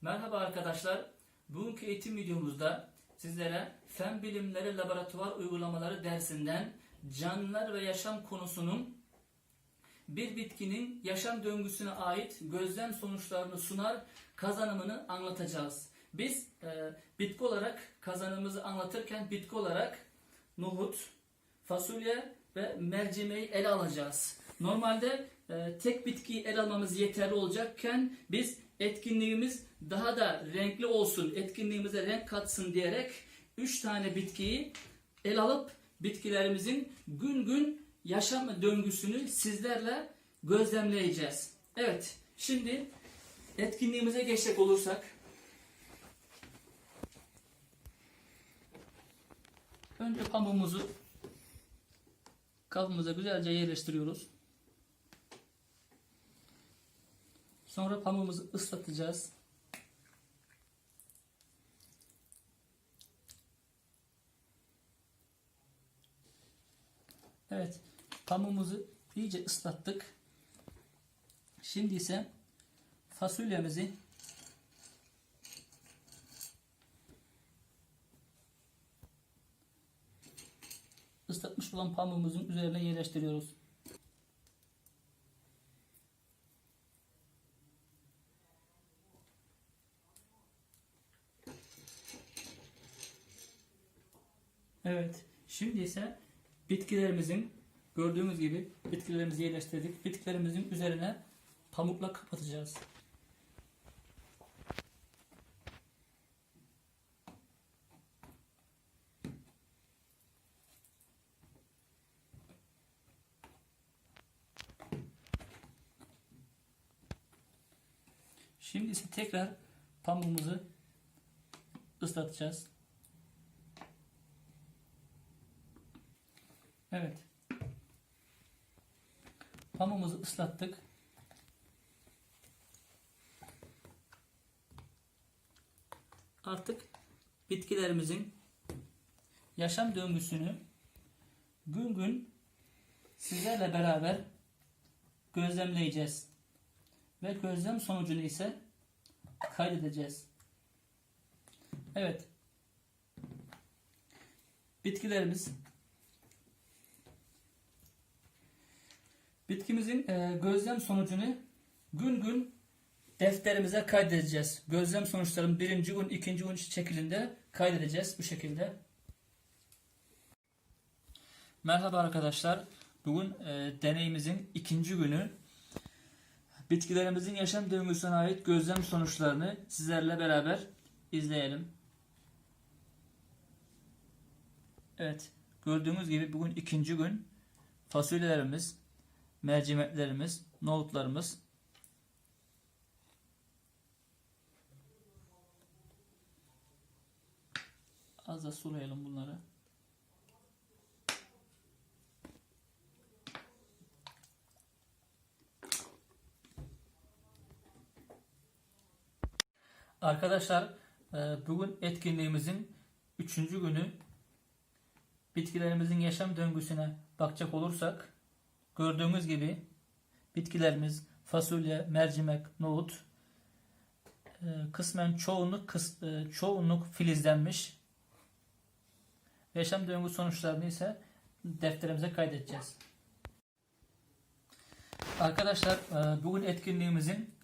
Merhaba arkadaşlar. Bugünkü eğitim videomuzda sizlere Fen Bilimleri Laboratuvar Uygulamaları dersinden canlılar ve yaşam konusunun bir bitkinin yaşam döngüsüne ait gözlem sonuçlarını sunar, kazanımını anlatacağız. Biz e, bitki olarak kazanımımızı anlatırken bitki olarak nohut, fasulye ve mercimeği ele alacağız. Normalde e, tek bitkiyi ele almamız yeterli olacakken biz etkinliğimiz daha da renkli olsun, etkinliğimize renk katsın diyerek 3 tane bitkiyi ele alıp bitkilerimizin gün gün yaşam döngüsünü sizlerle gözlemleyeceğiz. Evet, şimdi etkinliğimize geçecek olursak önce pamuğumuzu kabımıza güzelce yerleştiriyoruz. Sonra pamuğumuzu ıslatacağız. Evet, pamuğumuzu iyice ıslattık. Şimdi ise fasulyemizi ıslatmış olan pamuğumuzun üzerine yerleştiriyoruz. Evet. Şimdi ise bitkilerimizin gördüğümüz gibi bitkilerimizi yerleştirdik. Bitkilerimizin üzerine pamukla kapatacağız. Şimdi ise tekrar pamuğumuzu ıslatacağız. Evet. Pamuğumuzu ıslattık. Artık bitkilerimizin yaşam döngüsünü gün gün sizlerle beraber gözlemleyeceğiz. Ve gözlem sonucunu ise kaydedeceğiz. Evet. Bitkilerimiz Bitkimizin e, gözlem sonucunu gün gün defterimize kaydedeceğiz. Gözlem sonuçlarını birinci gün, ikinci gün şeklinde kaydedeceğiz bu şekilde. Merhaba arkadaşlar. Bugün e, deneyimizin ikinci günü. Bitkilerimizin yaşam döngüsüne ait gözlem sonuçlarını sizlerle beraber izleyelim. Evet, gördüğünüz gibi bugün ikinci gün fasulyelerimiz, mercimeklerimiz, nohutlarımız az da sulayalım bunları. Arkadaşlar e, bugün etkinliğimizin üçüncü günü bitkilerimizin yaşam döngüsüne bakacak olursak Gördüğümüz gibi bitkilerimiz fasulye, mercimek, nohut e, kısmen çoğunluk e, çoğunluk filizlenmiş. Yaşam döngü sonuçlarını ise defterimize kaydedeceğiz. Arkadaşlar bugün etkinliğimizin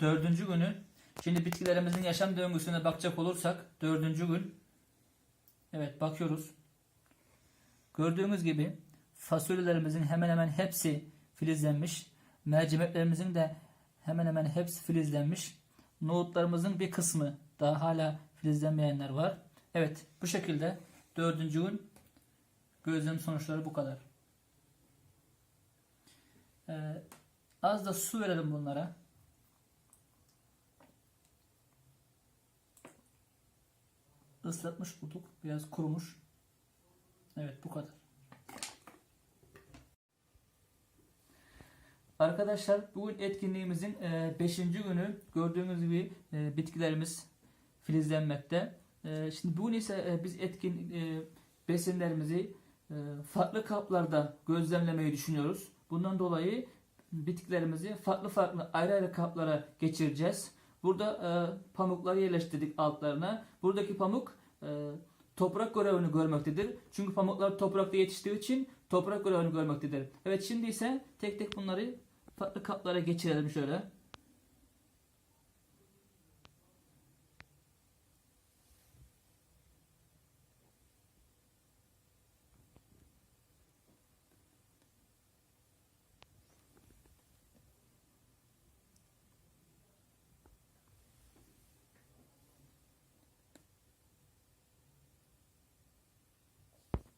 dördüncü günü. Şimdi bitkilerimizin yaşam döngüsüne bakacak olursak dördüncü gün. Evet bakıyoruz. Gördüğümüz gibi fasulyelerimizin hemen hemen hepsi filizlenmiş. Mercimeklerimizin de hemen hemen hepsi filizlenmiş. Nohutlarımızın bir kısmı daha hala filizlenmeyenler var. Evet bu şekilde dördüncü gün gözlem sonuçları bu kadar. Ee, az da su verelim bunlara. Islatmış bulduk. Biraz kurumuş. Evet bu kadar. Arkadaşlar bugün etkinliğimizin 5. E, günü gördüğünüz gibi e, bitkilerimiz filizlenmekte. E, şimdi bugün ise biz etkin besinlerimizi farklı kaplarda gözlemlemeyi düşünüyoruz. Bundan dolayı bitkilerimizi farklı farklı ayrı ayrı kaplara geçireceğiz. Burada e, pamukları yerleştirdik altlarına. Buradaki pamuk e, toprak görevini görmektedir. Çünkü pamuklar toprakta yetiştiği için toprak görevini görmektedir. Evet şimdi ise tek tek bunları farklı kaplara geçirelim şöyle.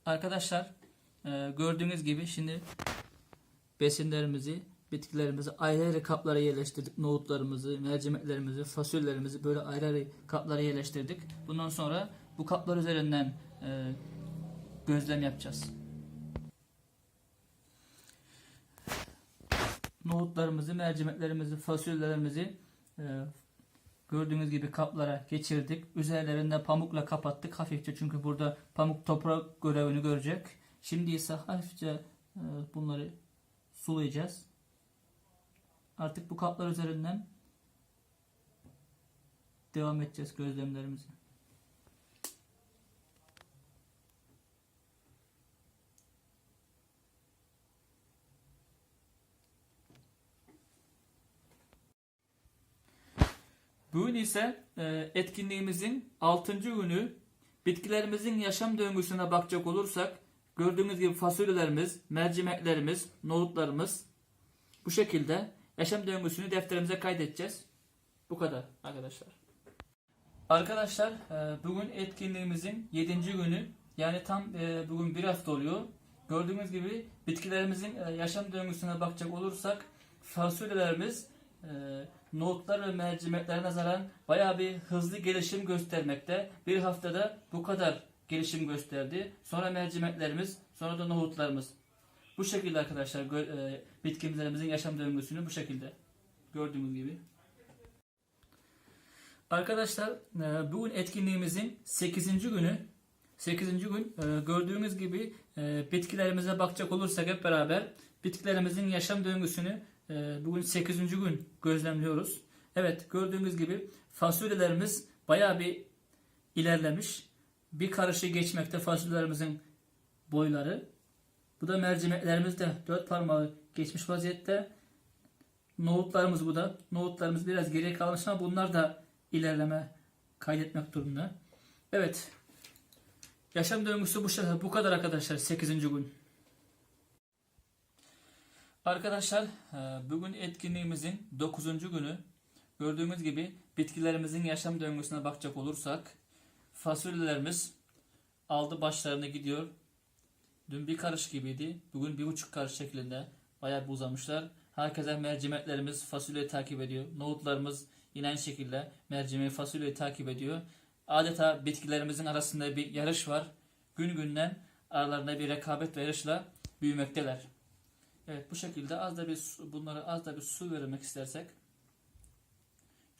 Arkadaşlar e, gördüğünüz gibi şimdi besinlerimizi, bitkilerimizi ayrı ayrı kaplara yerleştirdik. Nohutlarımızı, mercimeklerimizi, fasulyelerimizi böyle ayrı ayrı kaplara yerleştirdik. Bundan sonra bu kaplar üzerinden e, gözlem yapacağız. Nohutlarımızı, mercimeklerimizi, fasulyelerimizi e, gördüğünüz gibi kaplara geçirdik. Üzerlerinde pamukla kapattık hafifçe çünkü burada pamuk toprak görevini görecek. Şimdi ise hafifçe e, bunları sulayacağız. Artık bu kaplar üzerinden devam edeceğiz gözlemlerimizi. Bugün ise e, etkinliğimizin 6. günü bitkilerimizin yaşam döngüsüne bakacak olursak gördüğünüz gibi fasulyelerimiz, mercimeklerimiz, nohutlarımız bu şekilde yaşam döngüsünü defterimize kaydedeceğiz. Bu kadar arkadaşlar. Arkadaşlar e, bugün etkinliğimizin 7. günü yani tam e, bugün bir hafta oluyor. Gördüğünüz gibi bitkilerimizin yaşam döngüsüne bakacak olursak fasulyelerimiz nohutlar ve mercimeklere nazaran bayağı bir hızlı gelişim göstermekte. Bir haftada bu kadar gelişim gösterdi. Sonra mercimeklerimiz, sonra da nohutlarımız. Bu şekilde arkadaşlar e, bitkilerimizin yaşam döngüsünü bu şekilde gördüğünüz gibi. Arkadaşlar e, bugün etkinliğimizin 8. günü 8. gün e, gördüğünüz gibi bitkilerimize bakacak olursak hep beraber bitkilerimizin yaşam döngüsünü bugün 8. gün gözlemliyoruz. Evet gördüğünüz gibi fasulyelerimiz bayağı bir ilerlemiş. Bir karışı geçmekte fasulyelerimizin boyları. Bu da mercimeklerimiz de dört parmağı geçmiş vaziyette. Nohutlarımız bu da. Nohutlarımız biraz geriye kalmış ama bunlar da ilerleme kaydetmek durumunda. Evet. Yaşam döngüsü bu, bu kadar arkadaşlar 8. gün. Arkadaşlar e, bugün etkinliğimizin 9. günü. Gördüğümüz gibi bitkilerimizin yaşam döngüsüne bakacak olursak fasulyelerimiz aldı başlarını gidiyor. Dün bir karış gibiydi. Bugün bir buçuk karış şeklinde bayağı uzamışlar. Herkese mercimeklerimiz fasulyeyi takip ediyor. Nohutlarımız yine aynı şekilde mercimeği fasulyeyi takip ediyor. Adeta bitkilerimizin arasında bir yarış var. Gün günden aralarında bir rekabet ve yarışla büyümekteler. Evet bu şekilde az da bir bunlara az da bir su vermek istersek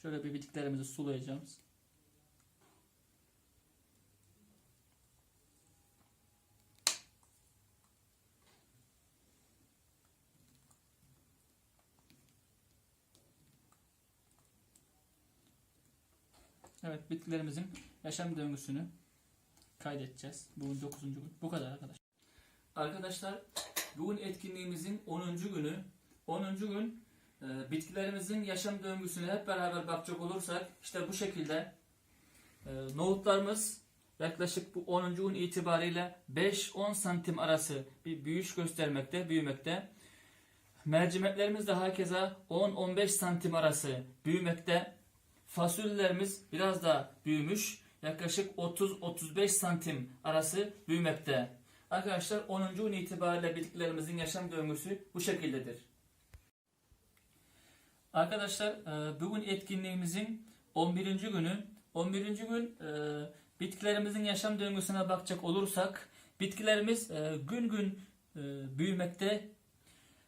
şöyle bir bitkilerimizi sulayacağız. Evet bitkilerimizin yaşam döngüsünü kaydedeceğiz. Bugün 9. gün. Bu kadar arkadaşlar. Arkadaşlar bugün etkinliğimizin 10. günü. 10. gün e, bitkilerimizin yaşam döngüsüne hep beraber bakacak olursak işte bu şekilde e, nohutlarımız yaklaşık bu 10. gün itibariyle 5-10 santim arası bir büyüş göstermekte, büyümekte. Mercimeklerimiz de hakeza 10-15 santim arası büyümekte. Fasulyelerimiz biraz daha büyümüş. Yaklaşık 30-35 santim arası büyümekte. Arkadaşlar 10. gün itibariyle bitkilerimizin yaşam döngüsü bu şekildedir. Arkadaşlar e, bugün etkinliğimizin 11. günü. 11. gün e, bitkilerimizin yaşam döngüsüne bakacak olursak bitkilerimiz e, gün gün büyümekte.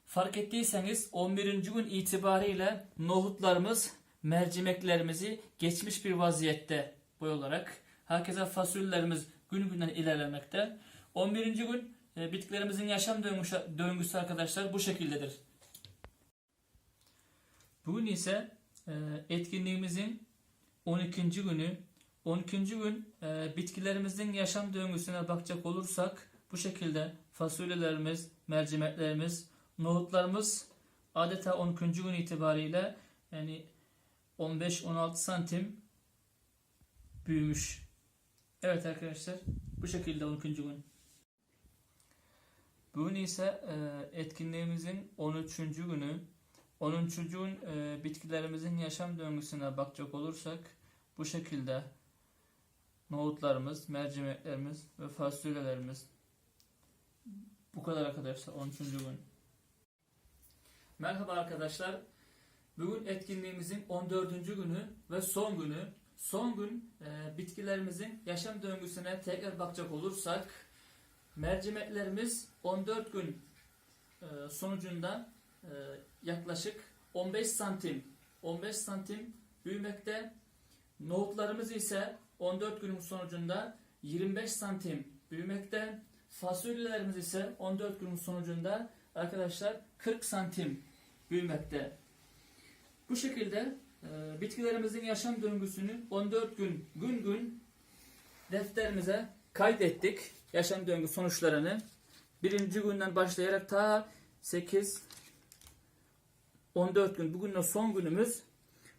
Fark ettiyseniz 11. gün itibariyle nohutlarımız mercimeklerimizi geçmiş bir vaziyette boy olarak. Herkese fasulyelerimiz gün günden ilerlemekte. 11. gün e, bitkilerimizin yaşam döngüsü, arkadaşlar bu şekildedir. Bugün ise e, etkinliğimizin 12. günü. 12. gün e, bitkilerimizin yaşam döngüsüne bakacak olursak bu şekilde fasulyelerimiz, mercimeklerimiz, nohutlarımız adeta 12. gün itibariyle yani 15-16 santim büyümüş. Evet arkadaşlar bu şekilde 12. gün. Bugün ise e, etkinliğimizin 13. günü. 13. gün e, bitkilerimizin yaşam döngüsüne bakacak olursak bu şekilde nohutlarımız, mercimeklerimiz ve fasulyelerimiz bu kadar arkadaşlar 13. gün. Merhaba arkadaşlar. Bugün etkinliğimizin 14. günü ve son günü. Son gün e, bitkilerimizin yaşam döngüsüne tekrar bakacak olursak mercimeklerimiz 14 gün e, sonucunda e, yaklaşık 15 santim 15 santim büyümekte. Nohutlarımız ise 14 günün sonucunda 25 santim büyümekte. Fasulyelerimiz ise 14 günün sonucunda arkadaşlar 40 santim büyümekte. Bu şekilde e, bitkilerimizin yaşam döngüsünü 14 gün gün gün defterimize kaydettik. Yaşam döngü sonuçlarını. Birinci günden başlayarak ta 8 14 gün bugün de son günümüz.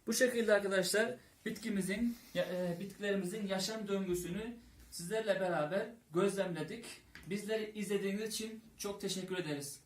Bu şekilde arkadaşlar bitkimizin e, bitkilerimizin yaşam döngüsünü sizlerle beraber gözlemledik. Bizleri izlediğiniz için çok teşekkür ederiz.